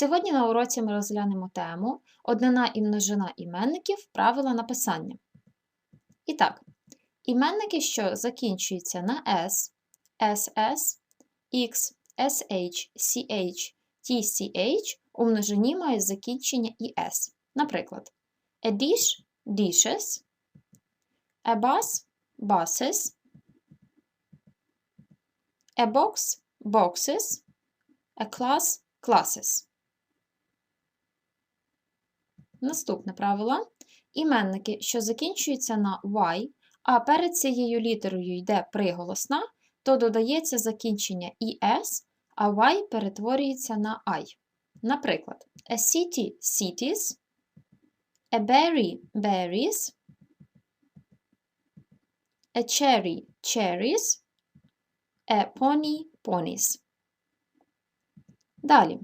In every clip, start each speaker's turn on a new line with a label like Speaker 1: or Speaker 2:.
Speaker 1: Сьогодні на уроці ми розглянемо тему Однина і множина іменників правила написання. І так, іменники, що закінчуються на S, SS, X, SH, CH, TCH, у множині мають закінчення IS. Наприклад, a dish – dishes, a bus – buses, a box – boxes, a class – classes. Наступне правило. Іменники, що закінчуються на Y, а перед цією літерою йде приголосна, то додається закінчення ES, а Y перетворюється на I. Наприклад, a city – cities, a berry – berries, a cherry – cherries, a pony – ponies. Далі.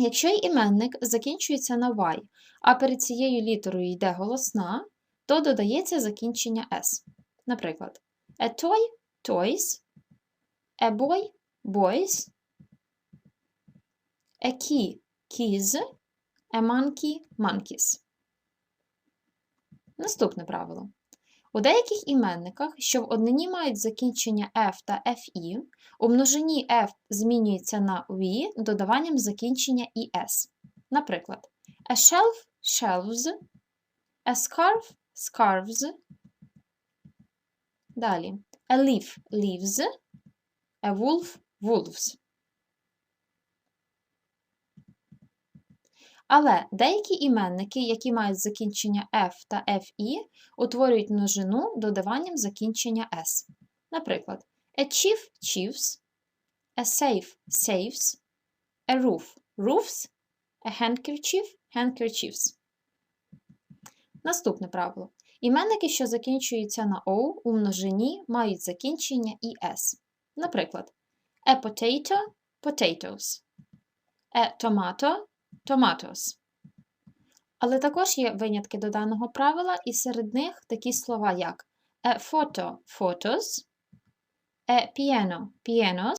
Speaker 1: Якщо іменник закінчується на Y, а перед цією літерою йде голосна, то додається закінчення S. Наприклад, a toy – toys, a boy – boys, a key – keys, a monkey – monkeys. Наступне правило. У деяких іменниках, що в однині мають закінчення F та FI, у множині F змінюється на V додаванням закінчення ES. Наприклад, a shelf – shelves, a scarf – scarves, далі a leaf – leaves, a wolf – wolves. Але деякі іменники, які мають закінчення F та FI, утворюють множину додаванням закінчення S. Наприклад, a chief – chiefs, a safe – safes, a roof – roofs, a handkerchief – handkerchiefs. Наступне правило. Іменники, що закінчуються на O, у множині мають закінчення ES. Наприклад, a potato – potatoes, a tomato – tomatoes. Але також є винятки до даного правила, і серед них такі слова, як a photo – photos, a piano – pianos,